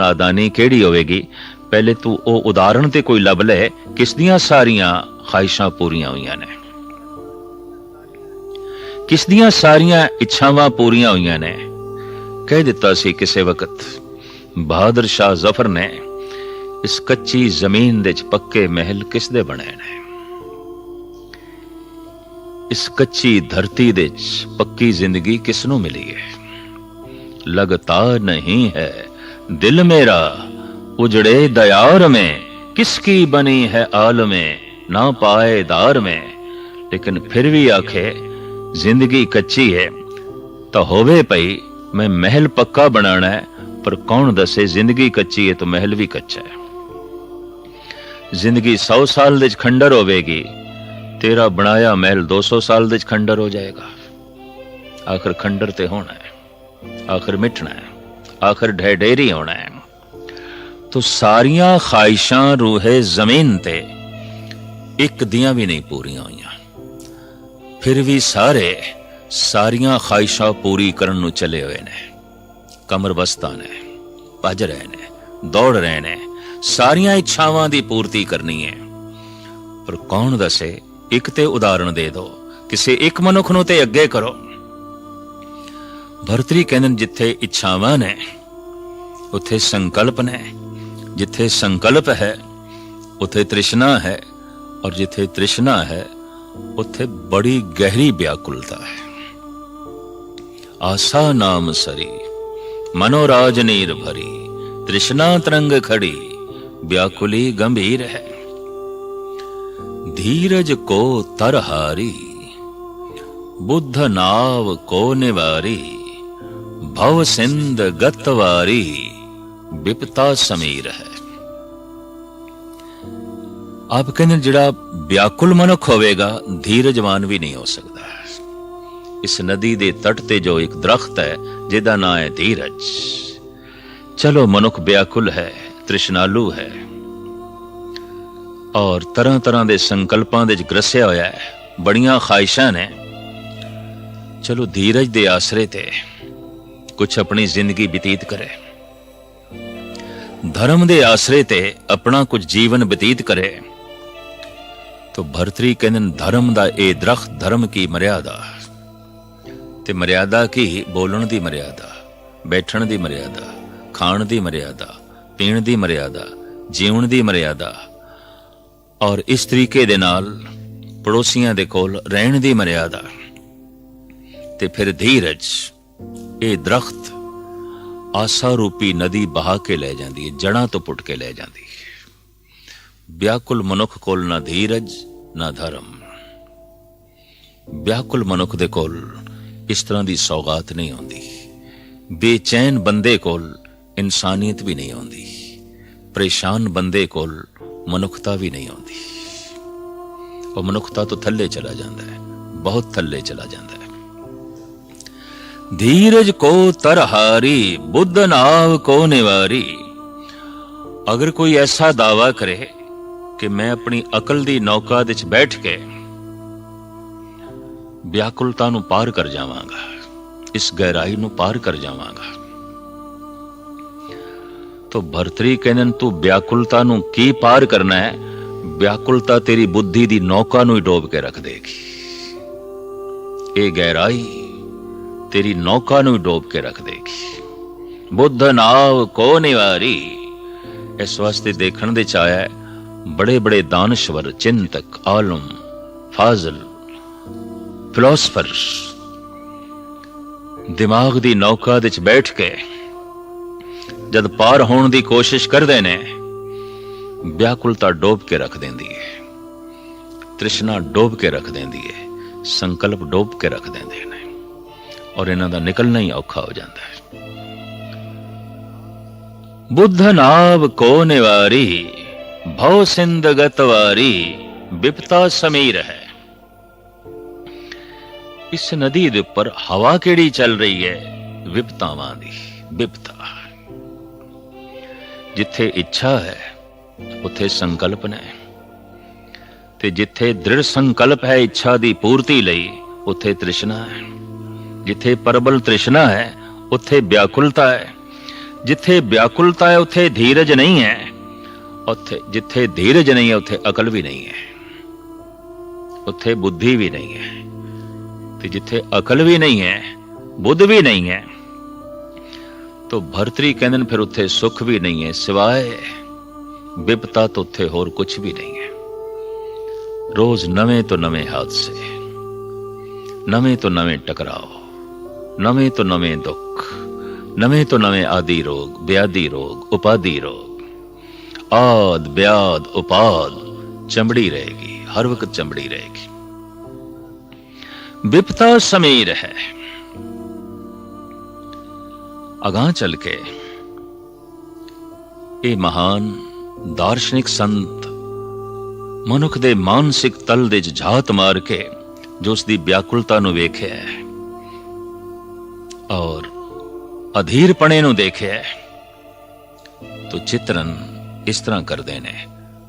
नादानी केड़ी होवेगी? पहले तू ओ उदाहरण ते कोई लब ले किस दियाँ सारियाँ ख्वाहिशां पूरियाँ हुईयां ने? किस दियाँ सारियाँ इच्छावां पूरियाँ हुईयां ने? कह देता सी किसे वक्त, बहादुर शाह ज़फ़र ने, इस कच्ची ज़मीन दे पक्के महल किस दे बने ने? इस कच्ची धरती दे पक्की ज़िंदगी किस मिली है लगता नहीं है दिल मेरा उजड़े दयार में किसकी बनी है आल में ना पाएदार में लेकिन फिर भी आखे जिंदगी कच्ची है तो होवे पई मैं महल पक्का बनाना है पर कौन दसे जिंदगी कच्ची है तो महल भी कच्चा है जिंदगी सौ साल ਦੇ ਖੰਡਰ ਹੋਵੇਗੀ ਤੇਰਾ ਬਣਾਇਆ ਮਹਿਲ 200 ਸਾਲ ਦੇ ਖੰਡਰ ਹੋ ਜਾਏਗਾ ਆਖਰ ਖੰਡਰ ਤੇ ਹੋਣਾ ਹੈ ਆਖਰ ਮਿਟਣਾ ਹੈ ਆਖਰ ਢੇਰੀ ਹੋਣਾ ਹੈ। ਤੋ ਸਾਰੀਆਂ ਖਾਹਿਸ਼ਾਂ ਰੂਹੇ ਜ਼ਮੀਨ ਤੇ ਇੱਕ ਦੀਆਂ ਵੀ ਨਹੀਂ ਪੂਰੀਆਂ ਹੋਈਆਂ। ਫਿਰ ਵੀ ਸਾਰੇ ਸਾਰੀਆਂ ਖਾਹਿਸ਼ਾਂ ਪੂਰੀ ਕਰਨ ਨੂੰ ਚਲੇ ਹੋਏ ਨੇ। ਕਮਰ ਬਸਤਾ ਨੇ, ਭੱਜ ਰਹੇ ਨੇ, ਦੌੜ ਰਹੇ ਨੇ। ਸਾਰੀਆਂ ਇੱਛਾਵਾਂ ਦੀ ਪੂਰਤੀ ਕਰਨੀ ਹੈ। ਪਰ ਕੌਣ ਦੱਸੇ? ਇੱਕ ਤੇ ਉਦਾਹਰਣ ਦੇ ਦਿਓ। ਕਿਸੇ ਇੱਕ ਮਨੁੱਖ ਨੂੰ ਤੇ ਅੱਗੇ ਕਰੋ। ਭਰਤਰੀ ਕਹਿੰਦੇ ਨੇ, ਜਿੱਥੇ ਇੱਛਾਵਾਂ ਨੇ ਉੱਥੇ ਸੰਕਲਪ ਨੇ ਜਿੱਥੇ ਸੰਕਲਪ ਹੈ ਉੱਥੇ ਤ੍ਰਿਸ਼ਨਾ ਹੈ ਔਰ ਜਿੱਥੇ ਤ੍ਰਿਸ਼ਨਾ ਹੈ ਉੱਥੇ ਬੜੀ ਗਹਿਰੀ ਵਿਆਕੁਲਤਾ ਹੈ ਆਸਾ ਨਾਮ ਸਰੀ ਮਨੋਰਾਜ ਨੀਰ ਭਰੀ ਤ੍ਰਿਸ਼ਨਾ ਤਰੰਗ ਖੜੀ ਵਿਆਕੁਲੀ ਗੰਭੀਰ ਹੈ ਧੀਰਜ ਕੋ ਤਰਹਾਰੀ बुद्ध नाव को निवारी ਭਵ ਸਿੰਧ ਗਤਵਾਰੀ ਵਿਪਤਾ ਸਮੀਰ ਹੈ ਆਪ ਕਹਿੰਦੇ ਜਿਹੜਾ ਵਿਆਕੁਲ ਮਨੁੱਖ ਹੋਵੇਗਾ ਧੀਰਜਵਾਨ ਵੀ ਨਹੀਂ ਹੋ ਸਕਦਾ ਇਸ ਨਦੀ ਦੇ ਤੱਟ ਤੇ ਜੋ ਇੱਕ ਦਰਖਤ ਹੈ ਜਿਹਦਾ ਨਾਮ ਹੈ ਧੀਰਜ ਚਲੋ ਮਨੁੱਖ ਵਿਆਕੁਲ ਹੈ ਤ੍ਰਿਸ਼ਨਾਲੂ ਹੈ ਔਰ ਤਰ੍ਹਾਂ ਤਰ੍ਹਾਂ ਦੇ ਸੰਕਲਪਾਂ ਦੇ ਵਿੱਚ ਗ੍ਰਸਿਆ ਹੋਇਆ ਹੈ ਬੜੀਆਂ ਖਾਹਿਸ਼ਾਂ ਨੇ ਚਲੋ ਧੀਰਜ ਦੇ ਆਸਰੇ ਤੇ ਕੁਝ ਆਪਣੀ ਜ਼ਿੰਦਗੀ ਬਤੀਤ ਕਰੇ। ਧਰਮ ਦੇ ਆਸਰੇ ਤੇ ਆਪਣਾ ਕੁਝ ਜੀਵਨ ਬਤੀਤ ਕਰੇ। ਤੋ ਭਰਤਰੀ ਕਹਿੰਦੇ ਧਰਮ ਦਾ ਇਹ ਦਰਖਤ, ਧਰਮ ਕੀ ਮਰਿਆਦਾ? ਤੇ ਮਰਿਆਦਾ ਕੀ? ਬੋਲਣ ਦੀ ਮਰਿਆਦਾ, ਬੈਠਣ ਦੀ ਮਰਿਆਦਾ, ਖਾਣ ਦੀ ਮਰਿਆਦਾ, ਪੀਣ ਦੀ ਮਰਿਆਦਾ ਜੀਵਨ ਦੀ ਮਰਿਆਦਾ। ਔਰ ਇਸ ਤਰੀਕੇ ਦੇ ਨਾਲ ਪੜੋਸੀਆਂ ਦੇ ਕੋਲ ਰਹਿਣ ਦੀ ਮਰਿਆਦਾ। ਤੇ ਫਿਰ ਧੀਰਜ ਇਹ ਦਰਖਤ ਆਸਾ ਰੂਪੀ ਨਦੀ ਬਹਾ ਕੇ ਲੈ ਜਾਂਦੀ ਹੈ ਜੜਾਂ ਤੋਂ ਪੁੱਟ ਕੇ ਲੈ ਜਾਂਦੀ ਹੈ। ਵਿਆਕੁਲ ਮਨੁੱਖ ਕੋਲ ਨਾ ਧੀਰਜ, ਨਾ ਧਰਮ। ਵਿਆਕੁਲ ਮਨੁੱਖ ਦੇ ਕੋਲ ਇਸ ਤਰ੍ਹਾਂ ਦੀ ਸੌਗਾਤ ਨਹੀਂ ਹੁੰਦੀ। ਬੇਚੈਨ ਬੰਦੇ ਕੋਲ ਇਨਸਾਨੀਅਤ ਵੀ ਨਹੀਂ ਹੁੰਦੀ। ਪਰੇਸ਼ਾਨ ਬੰਦੇ ਕੋਲ ਮਨੁੱਖਤਾ ਵੀ ਨਹੀਂ ਹੁੰਦੀ। ਉਹ ਮਨੁੱਖਤਾ ਤੋਂ ਥੱਲੇ ਚਲਾ ਜਾਂਦਾ ਹੈ, ਬਹੁਤ ਥੱਲੇ ਚਲਾ ਜਾਂਦਾ ਹੈ। ਧੀਰਜ ਕੋ ਤਰਹਾਰੀ, ਬੁੱਧ ਨਾਵ ਕੋ ਨਿਵਾਰੀ। ਅਗਰ ਕੋਈ ਐਸਾ ਦਾਵਾ ਕਰੇ ਕਿ ਮੈਂ ਆਪਣੀ ਅਕਲ ਦੀ ਨੌਕਾ ਵਿੱਚ ਬੈਠ ਕੇ ਵਿਆਕੁਲਤਾ ਨੂੰ ਪਾਰ ਕਰ ਜਾਵਾਂਗਾ, ਇਸ ਗਹਿਰਾਈ ਨੂੰ ਪਾਰ ਕਰ ਜਾਵਾਂਗਾ, ਤੋ ਭਰਤਰੀ ਕਹਿੰਦੇ ਤੂੰ ਵਿਆਕੁਲਤਾ ਨੂੰ ਕੀ ਪਾਰ ਕਰਨਾ ਹੈ? ਵਿਆਕੁਲਤਾ ਤੇਰੀ ਬੁੱਧੀ ਦੀ ਨੌਕਾ ਨੂੰ ਹੀ ਡੋਬ ਕੇ ਰੱਖ ਦੇਗੀ। ਇਹ ਗਹਿਰਾਈ ਤੇਰੀ ਨੌਕਾ ਨੂੰ ਹੀ ਡੋਬ ਕੇ ਰੱਖ ਦੇਗੀ। ਬੁੱਧ ਨਾਵ ਕੋ ਨਿਵਾਰੀ? ਇਸ ਵਾਸਤੇ ਦੇਖਣ ਦੇ ਚ ਆਇਆ ਬੜੇ ਬੜੇ ਦਾਨਸ਼ਵਰ, ਚਿੰਤਕ, ਆਲਮ, ਫਾਜ਼ਲ, ਫਿਲਾਸਫਰਸ। ਦਿਮਾਗ ਦੀ ਨੌਕਾ ਵਿੱਚ ਬੈਠ ਕੇ, ਜਦ ਪਾਰ ਹੋਣ ਦੀ ਕੋਸ਼ਿਸ਼ ਕਰਦੇ ਨੇ ਵਿਆਕੁਲਤਾ ਡੋਬ ਕੇ ਰੱਖ ਦਿੰਦੀ ਹੈ। ਤ੍ਰਿਸ਼ਨਾ ਡੋਬ ਕੇ ਰੱਖ ਦਿੰਦੀ ਹੈ, ਸੰਕਲਪ ਡੋਬ ਕੇ ਰੱਖ ਦਿੰਦੇ ਨੇ। ਔਰ ਇਹਨਾਂ ਦਾ ਨਿਕਲਣਾ ਹੀ ਔਖਾ ਹੋ ਜਾਂਦਾ ਹੈ। ਬੁੱਧ ਨਾਵ ਕੋ ਨਿਵਾਰੀ, ਭਉ ਸਿੰਧ ਗਤਵਾਰੀ ਵਿਪਤਾ ਸਮੀਰ ਹੈ। ਇਸ ਨਦੀ ਦੇ ਉੱਪਰ ਹਵਾ ਕਿਹੜੀ ਚੱਲ ਰਹੀ ਹੈ? ਵਿਪਤਾਵਾਂ ਦੀ ਵਿਪਤਾ ਜਿੱਥੇ ਇੱਛਾ ਹੈ, ਉੱਥੇ ਸੰਕਲਪ ਨੇ। ਤੇ ਜਿੱਥੇ ਦ੍ਰਿੜ ਸੰਕਲਪ ਹੈ ਇੱਛਾ ਦੀ ਪੂਰਤੀ ਲਈ, ਉੱਥੇ ਤ੍ਰਿਸ਼ਨਾ ਹੈ। ਜਿੱਥੇ ਪਰਬਲ ਤ੍ਰਿਸ਼ਨਾ ਹੈ ਉੱਥੇ ਵਿਆਕੁਲਤਾ ਹੈ ਜਿੱਥੇ ਵਿਆਕੁਲਤਾ ਹੈ ਉੱਥੇ ਧੀਰਜ ਨਹੀਂ ਹੈ ਉੱਥੇ ਜਿੱਥੇ ਧੀਰਜ ਨਹੀਂ ਹੈ ਉੱਥੇ ਅਕਲ ਵੀ ਨਹੀਂ ਹੈ ਉੱਥੇ ਬੁੱਧੀ ਵੀ ਨਹੀਂ ਹੈ ਤੇ ਜਿੱਥੇ ਅਕਲ ਵੀ ਨਹੀਂ ਹੈ ਬੁੱਧ ਵੀ ਨਹੀਂ ਹੈ ਤੋ ਭਰਤਰੀ ਕਹਿੰਦੇ ਨੇ ਫਿਰ ਉੱਥੇ ਸੁੱਖ ਵੀ ਨਹੀਂ ਹੈ ਸਿਵਾਏ ਵਿਪਤਾ ਤੋਂ ਉੱਥੇ ਹੋਰ ਕੁਝ ਵੀ ਨਹੀਂ ਹੈ ਰੋਜ਼ ਨਵੇਂ ਤੋਂ ਨਵੇਂ ਹਾਦਸੇ ਨਵੇਂ ਤੋਂ ਨਵੇਂ ਟਕਰਾਓ ਨਵੇਂ ਤੋਂ ਨਵੇਂ ਦੁੱਖ, ਨਵੇਂ ਤੋਂ ਨਵੇਂ ਆਦੀ ਰੋਗ, ਵਿਆਦੀ ਰੋਗ, ਉਪਾਦੀ ਰੋਗ। ਆਦ, ਬਿਆਦ, ਉਪਾਦ ਚਮੜੀ ਰਹੇਗੀ, ਹਰ ਵਕਤ ਚਮੜੀ ਰਹੇਗੀ। ਵਿਪਤਾ ਸਮੀਰ ਹੈ ਅਗਾਹ ਚੱਲ ਕੇ ਇਹ ਮਹਾਨ ਦਾਰਸ਼ਨਿਕ ਸੰਤ ਮਨੁੱਖ ਦੇ ਮਾਨਸਿਕ ਤਲ ਦੇ 'ਚ ਝਾਤ ਮਾਰ ਕੇ ਜੋ ਉਸ ਦੀ ਵਿਆਕੁਲਤਾ ਨੂੰ ਵੇਖਿਆ ਹੈ। ਔਰ ਅਧੀਰਪਣੇ ਨੂੰ ਦੇਖਿਆ ਹੈ, ਤੋ ਚਿਤਰਨ ਇਸ ਤਰ੍ਹਾਂ ਕਰਦੇ ਨੇ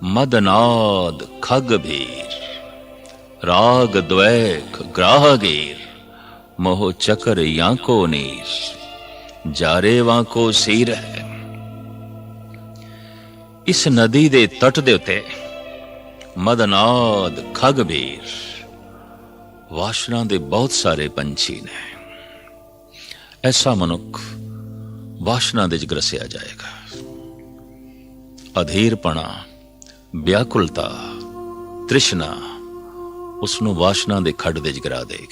ਮਦਨਾਦ ਖਗ ਭੀਰ ਰਾਗ ਦ્વੈਖ ਗ੍ਰਾਹਗੀਰ ਮੋਹ ਚਕਰ ਯਾਕੋ ਨੀਰ ਜਾਰੇ ਵਾਂਕੋ ਸੀਰ ਹੈ। ਇਸ ਨਦੀ ਦੇ ਤਟ ਦੇ ਉੱਤੇ ਮਦਨਾਦ ਖਗ ਭੀਰ ਵਾਸ਼ਨਾ ਦੇ ਬਹੁਤ ਸਾਰੇ ਪੰਛੀ ਨੇ। ਐਸਾ ਮਨੁੱਖ ਵਾਸ਼ਨਾ ਦੇ ਚ ਗਰਸਿਆ ਜਾਏਗਾ। ਅਧੀਰਪਣਾ, ਵਿਆਕੁਲਤਾ, ਤ੍ਰਿਸ਼ਨਾ ਉਸ ਨੂੰ ਵਾਸ਼ਨਾ ਦੇ ਖੱਡ ਦੇ ਚ ਗਿਰਾ ਦੇਗੀ।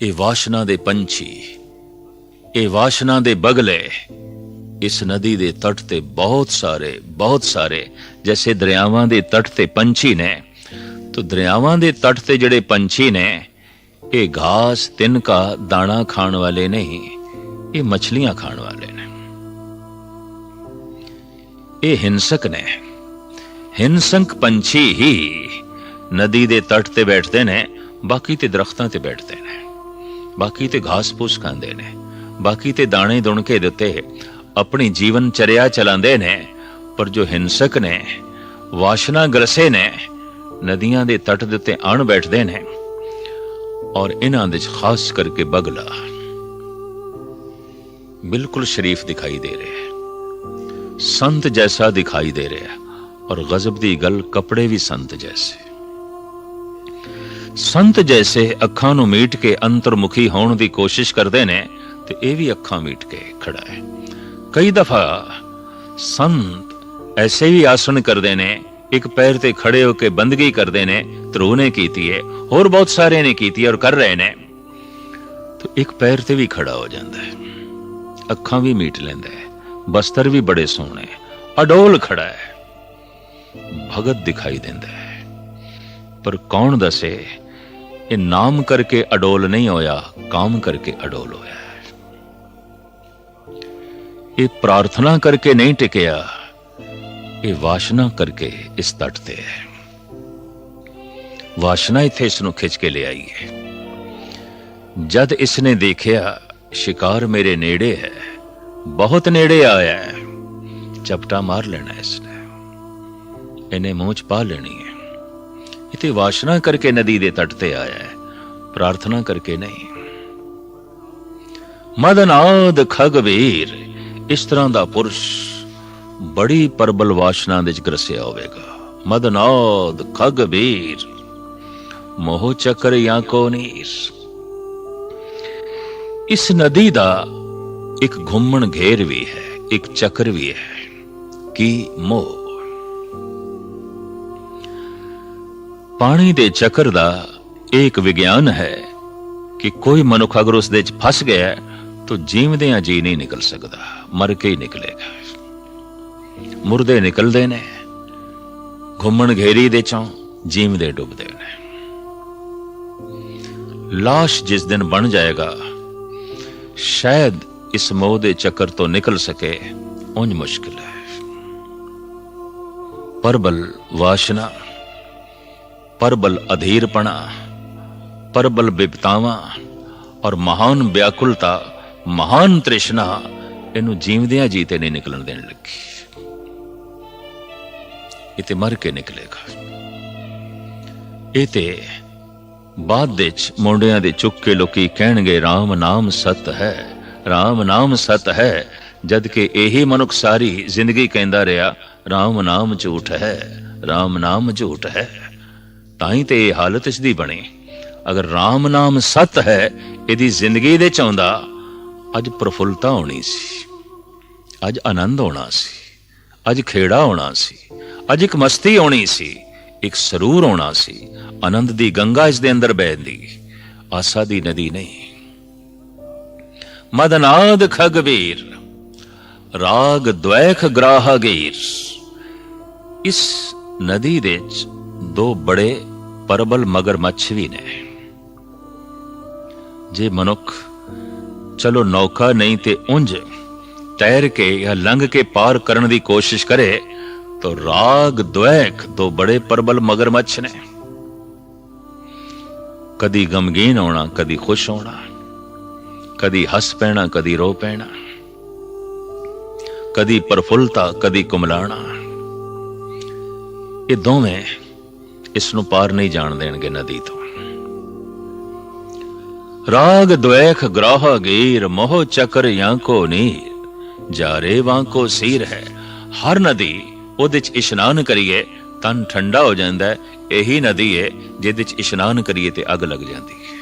ਇਹ ਵਾਸ਼ਨਾ ਦੇ ਪੰਛੀ, ਇਹ ਵਾਸ਼ਨਾ ਦੇ ਬਗਲੇ ਇਸ ਨਦੀ ਦੇ ਤੱਟ ਤੇ ਬਹੁਤ ਸਾਰੇ ਬਹੁਤ ਸਾਰੇ ਜੈਸੇ ਦਰਿਆਵਾਂ ਦੇ ਤੱਟ ਤੇ ਪੰਛੀ ਨੇ। ਤੋ ਦਰਿਆਵਾਂ ਦੇ ਤੱਟ ਤੇ ਜਿਹੜੇ ਪੰਛੀ ਨੇ ਇਹ ਘਾਸ ਤਿਨਕਾ ਦਾਣਾ ਖਾਣ ਵਾਲੇ ਨਹੀਂ, ਇਹ ਮੱਛਲੀਆਂ ਖਾਣ ਵਾਲੇ ਨੇ। ਇਹ ਹਿੰਸਕ ਨੇ। ਹਿੰਸਕ ਪੰਛੀ ਹੀ ਨਦੀ ਦੇ ਤੱਟ ਤੇ ਬੈਠਦੇ ਨੇ, ਬਾਕੀ ਤੇ ਦਰਖਤਾਂ ਤੇ ਬੈਠਦੇ ਨੇ। ਬਾਕੀ ਤੇ ਘਾਸ ਫੂਸ ਖਾਂਦੇ ਨੇ। ਬਾਕੀ ਤੇ ਦਾਣੇ ਦੁਣ ਕੇ ਦਿੱਤੇ ਆਪਣੀ ਜੀਵਨ ਚਰਿਆ ਚਲਾਉਂਦੇ ਨੇ। ਪਰ ਜੋ ਹਿੰਸਕ ਨੇ, ਵਾਸ਼ਨਾ ਗਰਸੇ ਨੇ, ਨਦੀਆਂ ਦੇ ਤੱਟ ਦੇ ਉੱਤੇ ਅਣ ਬੈਠਦੇ ਨੇ। ਔਰ ਇਹਨਾਂ ਦੇ 'ਚ ਖਾਸ ਕਰਕੇ ਬਗਲਾ ਬਿਲਕੁਲ ਸ਼ਰੀਫ ਦਿਖਾਈ ਦੇ ਰਿਹਾ ਹੈ। ਸੰਤ ਜੈਸਾ ਦਿਖਾਈ ਦੇ ਰਿਹਾ ਹੈ ਔਰ ਗਜ਼ਬ ਦੀ ਗੱਲ ਕੱਪੜੇ ਵੀ ਸੰਤ ਜੈਸੇ। ਸੰਤ ਜੈਸੇ ਅੱਖਾਂ ਨੂੰ ਮੀਟ ਕੇ ਅੰਤਰਮੁਖੀ ਹੋਣ ਦੀ ਕੋਸ਼ਿਸ਼ ਕਰਦੇ ਨੇ ਤੇ ਇਹ ਵੀ ਅੱਖਾਂ ਮੀਟ ਕੇ ਖੜਾ ਹੈ। ਕਈ ਦਫਾ ਸੰਤ ਐਸੇ ਵੀ ਆਸਣ ਕਰਦੇ ਨੇ ਇੱਕ ਪੈਰ ਤੇ ਖੜੇ ਹੋ ਕੇ ਬੰਦਗੀ ਕਰਦੇ ਨੇ ਧਰੂ ਨੇ ਕੀਤੀ ਹੈ ਹੋਰ ਬਹੁਤ ਸਾਰੇ ਨੇ ਕੀਤੀ ਔਰ ਕਰ ਰਹੇ ਨੇ। ਤਾਂ ਇੱਕ ਪੈਰ ਤੇ ਵੀ ਖੜਾ ਹੋ ਜਾਂਦਾ ਹੈ ਅੱਖਾਂ ਵੀ ਮੀਟ ਲੈਂਦਾ ਹੈ ਬਸਤਰ ਵੀ ਬੜੇ ਸੋਹਣੇ ਅਡੋਲ ਖੜਾ ਹੈ ਭਗਤ ਦਿਖਾਈ ਦਿੰਦਾ ਹੈ ਪਰ ਕੌਣ ਦੱਸੇ, ਇਹ ਨਾਮ ਕਰਕੇ ਅਡੋਲ ਨਹੀਂ ਹੋਇਆ, ਕਾਮ ਕਰਕੇ ਅਡੋਲ ਹੋਇਆ ਇਹ ਪ੍ਰਾਰਥਨਾ ਕਰਕੇ ਨਹੀਂ ਟਿਕਿਆ। ਇਹ ਵਾਸ਼ਨਾ ਕਰਕੇ ਇਸ ਤਟ ਤੇ ਹੈ। ਵਾਸ਼ਨਾ ਇੱਥੇ ਇਸ ਨੂੰ ਖਿੱਚ ਕੇ ਲਿਆਈ ਹੈ। ਜਦ ਇਸ ਨੇ ਦੇਖਿਆ, ਸ਼ਿਕਾਰ ਮੇਰੇ ਨੇੜੇ ਹੈ। ਬਹੁਤ ਨੇੜੇ ਆਇਆ ਹੈ। ਚਪਟਾ ਮਾਰ ਲੈਣਾ ਇਸ ਨੇ ਇਹਨੇ ਮੂੰਹ ਚ ਪਾ ਲੈਣੀ ਹੈ। ਇਤੇ ਵਾਸ਼ਨਾ ਕਰਕੇ ਨਦੀ ਦੇ ਤਟ ਤੇ ਆਇਆ ਹੈ। ਪ੍ਰਾਰਥਨਾ ਕਰਕੇ ਨਹੀਂ। ਮਦਨਾਦ ਖਗਵੀਰ, ਇਸ ਤਰ੍ਹਾਂ ਦਾ ਪੁਰਸ਼ ਬੜੀ ਪਰਬਲ ਵਾਸ਼ਨਾ ਦੇ ਚ ਗਰਸਿਆ ਹੋਵੇਗਾ। ਮਦਨਾਦ ਖਗਵੀਰ ਮੋਹ ਚੱਕਰ ਜਾਂ ਕੋ ਨੀਰ। ਇਸ ਨਦੀ ਦਾ ਇੱਕ ਘੁੰਮਣ ਘੇਰ ਵੀ ਹੈ ਇੱਕ ਚੱਕਰ ਵੀ ਹੈ ਕੀ ਮੋਹ। ਪਾਣੀ ਦੇ ਚੱਕਰ ਦਾ ਇਹ ਇੱਕ ਵਿਗਿਆਨ ਹੈ ਕਿ ਕੋਈ ਮਨੁੱਖ ਅਗਰ ਉਸ ਦੇ ਚ ਫਸ ਗਿਆ ਹੈ, ਤਾਂ ਜੀਵਦਿਆਂ ਜੀ ਨਹੀਂ ਨਿਕਲ ਸਕਦਾ ਮਰ ਕੇ ਹੀ ਨਿਕਲੇਗਾ। ਮੁਰਦੇ ਨਿਕਲਦੇ ਨੇ, ਘੁੰਮਣ ਘੇਰੀ ਦੇ ਚੋਂ ਜੀਵਦੇ ਡੁੱਬਦੇ ਨੇ। ਲਾਸ਼ ਜਿਸ ਦਿਨ ਬਣ ਜਾਏਗਾ, ਸ਼ਾਇਦ ਇਸ ਮੋਹ ਦੇ ਚੱਕਰ ਤੋਂ ਨਿਕਲ ਸਕੇ, ਉਂਝ ਮੁਸ਼ਕਿਲ ਹੈ। ਪਰਬਲ ਵਾਸ਼ਨਾ, ਪਰਬਲ ਅਧੀਰਪਣਾ, ਪਰਬਲ ਬਿਪਤਾਵਾਂ ਔਰ ਮਹਾਨ ਵਿਆਕੁਲਤਾ, ਮਹਾਨ ਤ੍ਰਿਸ਼ਨਾ, ਇਹਨੂੰ ਜੀਵਦਿਆਂ ਜੀਤੇ ਨਹੀਂ ਨਿਕਲਣ ਦੇਣ ਲੱਗੀ। ਇਹ ਤੇ ਮਰ ਕੇ ਨਿਕਲੇਗਾ। ਇਹ ਤੇ ਬਾਅਦ ਵਿੱਚ ਮੁੰਡਿਆਂ ਦੇ ਚੁੱਕ ਕੇ ਲੋਕੀ ਕਹਿਣਗੇ RAM ਨਾਮ ਸਤ ਹੈ RAM ਨਾਮ ਸਤ ਹੈ, ਜਦ ਕਿ ਇਹੀ ਮਨੁੱਖ ਸਾਰੀ ਜ਼ਿੰਦਗੀ ਕਹਿੰਦਾ ਰਿਹਾ RAM ਨਾਮ ਝੂਠ ਹੈ RAM ਨਾਮ ਝੂਠ ਹੈ। ਤਾਂ ਹੀ ਤੇ ਇਹ ਹਾਲਤ ਇਸ ਦੀ ਬਣੀ। ਅਗਰ RAM ਨਾਮ ਸਤ ਹੈ, ਇਹਦੀ ਜ਼ਿੰਦਗੀ ਦੇ ਚ ਆਉਂਦਾ, ਅੱਜ ਪ੍ਰਫੁੱਲਤਾ ਹੋਣੀ ਸੀ, ਅੱਜ ਆਨੰਦ ਹੋਣਾ ਸੀ, ਅੱਜ ਖੇੜਾ ਹੋਣਾ ਸੀ। ਅੱਜ ਇੱਕ ਮਸਤੀ ਆਉਣੀ ਸੀ, ਇੱਕ ਸਰੂਰ ਆਉਣਾ ਸੀ। ਆਨੰਦ ਦੀ ਗੰਗਾ ਇਸ ਦੇ ਅੰਦਰ ਬਹਿੰਦੀ ਆਸਾ ਦੀ ਨਦੀ ਨਹੀਂ। ਮਦਨਾਦ ਖਗਵੀਰ ਰਾਗ ਦ્વੈਖ ਗ੍ਰਾਹਗੀਰ ਇਸ ਨਦੀ ਦੇ ਚ ਦੋ ਬੜੇ ਪਰਬਲ ਮਗਰਮੱਛ ਵੀ ਨੇ। ਜੇ ਮਨੁੱਖ ਚਲੋ ਨੌਕਾ ਨਹੀਂ ਤੇ ਉਂਝ, ਤੈਰ ਕੇ ਜਾਂ ਲੰਘ ਕੇ ਪਾਰ ਕਰਨ ਦੀ ਕੋਸ਼ਿਸ਼ ਕਰੇ ਤਾਂ ਰਾਗ ਦ્વੈਖ ਦੋ ਬੜੇ ਪਰਬਲ ਮਗਰਮੱਛ ਨੇ ਕਦੀ ਗਮਗੀਨ ਹੋਣਾ ਕਦੀ ਖੁਸ਼ ਹੋਣਾ ਕਦੀ ਹੱਸ ਪੈਣਾ ਕਦੀ ਰੋ ਪੈਣਾ ਕਦੀ ਪਰਫੁੱਲਤਾ ਕਦੀ ਕੁਮਲਾਣਾ ਇਹ ਦੋਵੇਂ ਇਸ ਨੂੰ ਪਾਰ ਨਹੀਂ ਜਾਣ ਦੇਣਗੇ ਨਦੀ ਤੋਂ ਰਾਗ ਦ્વੈਖ ਗ੍ਰਾਹ ਗੀਰ ਮੋਹ ਚੱਕਰ ਯਾਂਕੋ ਨੀਰ ਜਾਰੇ ਵਾਂਕੋ ਸੀਰ ਹੈ ਹਰ ਨਦੀ ਉਹਦੇ ਚ ਇਸ਼ਨਾਨ ਕਰੀਏ, ਤਨ ਠੰਡਾ ਹੋ ਜਾਂਦਾ ਹੈ, ਇਹੀ ਨਦੀ ਹੈ, ਜਿਹਦੇ ਚ ਇਸ਼ਨਾਨ ਕਰੀਏ ਤੇ ਅੱਗ ਲੱਗ ਜਾਂਦੀ ਹੈ।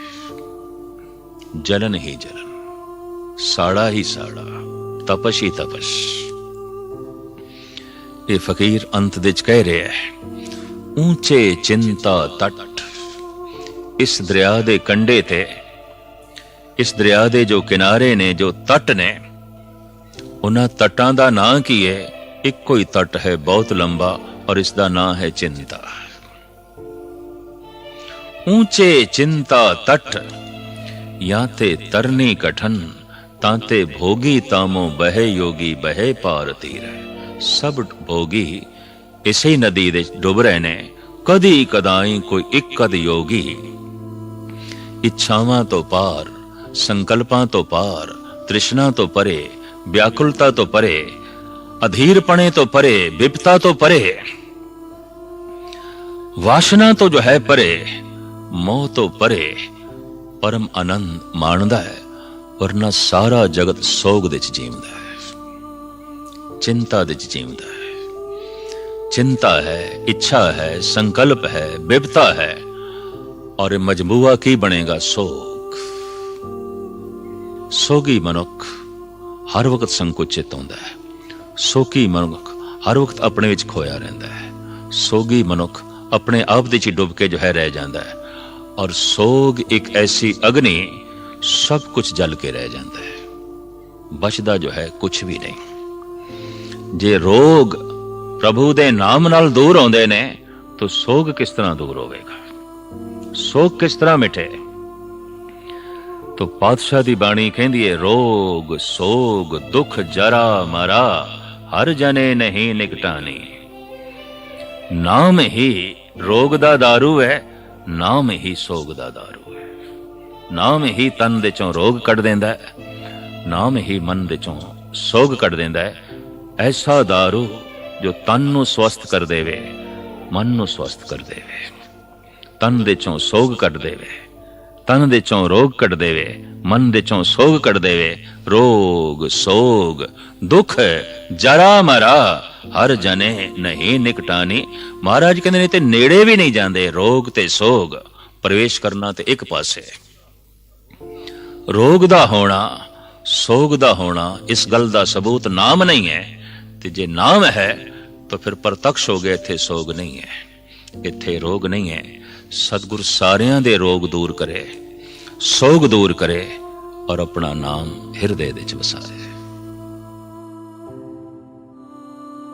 ਜਲਨ ਹੀ ਜਲਨ, ਸਾੜਾ ਹੀ ਸਾੜਾ, ਤਪਸ਼ ਹੀ ਤਪਸ਼। ਇਹ ਫਕੀਰ ਅੰਤ ਦੇ ਚ ਕਹਿ ਰਿਹਾ ਹੈ, ਉੱਚੇ ਚਿੰਤਾ ਤਟ, ਇਸ ਦਰਿਆ ਦੇ ਕੰਢੇ ਤੇ, ਇਸ ਦਰਿਆ ਦੇ ਜੋ ਕਿਨਾਰੇ ਨੇ, ਜੋ ਤਟ ਨੇ, ਉਹਨਾਂ ਤਟਾਂ ਦਾ ਨਾਂ ਕੀ ਹੈ? ਇੱਕੋ ਹੀ ਤਟ ਹੈ ਬਹੁਤ ਲੰਬਾ ਔਰ ਇਸ ਦਾ ਨਾਂ ਹੈ ਚਿੰਤਾ ਉੱਚੇ ਚਿੰਤਾ ਤਟ ਜਾਂ ਤੇ ਤਰਨੀ ਕਠਨ ਤਾਂ ਤੇ ਭੋਗੀ ਤਾਮੋ ਬਹਿ ਯੋਗੀ ਬਹਿ ਪਾਰ ਤੀਰ ਸਭ ਭੋਗੀ ਇਸੇ ਨਦੀ ਦੇ ਡੁੱਬ ਰਹੇ ਨੇ ਕਦੀ ਕਦਾਈ ਕੋਈ ਇੱਕ ਕਦ ਯੋਗੀ ਇੱਛਾਵਾਂ ਤੋਂ ਪਾਰ ਸੰਕਲਪਾਂ ਤੋਂ ਪਾਰ ਤ੍ਰਿਸ਼ਨਾ ਤੋਂ ਪਰੇ ਵਿਆਕੁਲਤਾ ਤੋਂ ਪਰੇ ਅਧੀਰਪਣੇ ਤੋਂ ਪਰੇ ਵਿਪਤਾ ਤੋਂ ਪਰੇ ਵਾਸ਼ਨਾ ਤੋਂ ਜੋ ਹੈ ਪਰੇ ਮੋਹ ਤੋਂ ਪਰੇ ਪਰਮ ਆਨੰਦ ਮਾਣਦਾ ਹੈ ਵਰਨਾ ਸਾਰਾ ਜਗਤ ਸੋਗ ਦੇ ਚ ਜੀਵਦਾ ਹੈ ਚਿੰਤਾ ਦੇ ਚ ਜੀਵਦਾ ਹੈ ਚਿੰਤਾ ਹੈ ਇੱਛਾ ਹੈ ਸੰਕਲਪ ਹੈ ਵਿਪਤਾ ਹੈ ਔਰ ਇਹ ਮਜਮੂਆ ਕੀ ਬਣੇਗਾ ਸੋਗ ਸੋਗੀ ਮਨੁੱਖ ਹਰ ਵਕਤ ਸੰਕੁਚਿਤ ਹੁੰਦਾ ਹੈ ਸੋਗੀ ਮਨੁੱਖ ਹਰ ਵਕਤ ਆਪਣੇ ਵਿੱਚ ਖੋਇਆ ਰਹਿੰਦਾ ਹੈ। ਸੋਗੀ ਮਨੁੱਖ ਆਪਣੇ ਆਪ ਦੇ ਵਿੱਚ ਡੁੱਬ ਕੇ ਜੋ ਹੈ ਰਹਿ ਜਾਂਦਾ ਹੈ। ਔਰ ਸੋਗ ਇੱਕ ਐਸੀ ਅਗਨੀ ਸਭ ਕੁਝ ਜਲ ਕੇ ਰਹਿ ਜਾਂਦਾ ਹੈ। ਬਚਦਾ ਜੋ ਹੈ ਕੁਝ ਵੀ ਨਹੀਂ। ਜੇ ਰੋਗ ਪ੍ਰਭੂ ਦੇ ਨਾਮ ਨਾਲ ਦੂਰ ਆਉਂਦੇ ਨੇ, ਤਾਂ ਸੋਗ ਕਿਸ ਤਰ੍ਹਾਂ ਦੂਰ ਹੋਵੇਗਾ? ਸੋਗ ਕਿਸ ਤਰ੍ਹਾਂ ਮਿਟੇ? ਤੋ ਪਾਤਸ਼ਾਹ ਦੀ ਬਾਣੀ ਕਹਿੰਦੀ ਹੈ ਰੋਗ, ਸੋਗ, ਦੁੱਖ ਜਰਾ ਮਰਾ। ਹਰ ਜਨੇ ਨਹੀਂ ਨਿਕਟਾਨੀ ਨਾਮ ਹੀ ਰੋਗ ਦਾ दारू ਹੈ ਨਾਮ ਹੀ ਸੋਗ ਦਾ दारू ਹੈ ਨਾਮ ਹੀ ਤਨ ਦੇ ਚੋਂ ਰੋਗ ਕੱਢ ਦਿੰਦਾ ਹੈ ਨਾਮ ਹੀ ਮਨ ਦੇ ਚੋਂ ਸੋਗ ਕੱਢ ਦਿੰਦਾ ਹੈ ਐਸਾ दारू ਜੋ ਤਨ ਨੂੰ ਸਵਸਥ ਕਰ ਦੇਵੇ ਮਨ ਨੂੰ ਸਵਸਥ ਕਰ ਦੇਵੇ ਤਨ ਦੇ ਚੋਂ ਸੋਗ ਕੱਢ ਦੇਵੇ ਤਨ ਦੇ ਚੋਂ ਰੋਗ ਕੱਢ ਦੇਵੇ, ਮਨ ਦੇ ਚੋਂ ਸੋਗ ਕੱਢ ਦੇਵੇ, ਰੋਗ, ਸੋਗ, ਦੁੱਖ, ਜਰਾ ਮਰਾ, ਹਰ ਜਨੇ ਨਹੀਂ ਨਿਕਟਾਨੀ। ਮਹਾਰਾਜ ਕਹਿੰਦੇ ਨੇ ਤੇ ਨੇੜੇ ਵੀ ਨਹੀਂ ਜਾਂਦੇ, ਰੋਗ ਤੇ ਸੋਗ, ਪ੍ਰਵੇਸ਼ ਕਰਨਾ ਤੇ ਇੱਕ ਪਾਸੇ। ਰੋਗ ਦਾ ਹੋਣਾ, ਸੋਗ ਦਾ ਹੋਣਾ, ਇਸ ਗੱਲ ਦਾ ਸਬੂਤ ਨਾਮ ਨਹੀਂ ਹੈ। ਤੇ ਜੇ ਨਾਮ ਹੈ, ਤਾਂ ਫਿਰ ਪ੍ਰਤੱਖ ਹੋ ਗਿਆ ਇੱਥੇ ਸੋਗ ਨਹੀਂ ਹੈ। ਇੱਥੇ ਰੋਗ ਨਹੀਂ ਹੈ। ਸਤਿਗੁਰ ਸਾਰਿਆਂ ਦੇ ਰੋਗ ਦੂਰ ਕਰੇ, ਸੋਗ ਦੂਰ ਕਰੇ ਔਰ ਆਪਣਾ ਨਾਮ ਹਿਰਦੇ ਦੇ ਵਿੱਚ ਵਸਾਏ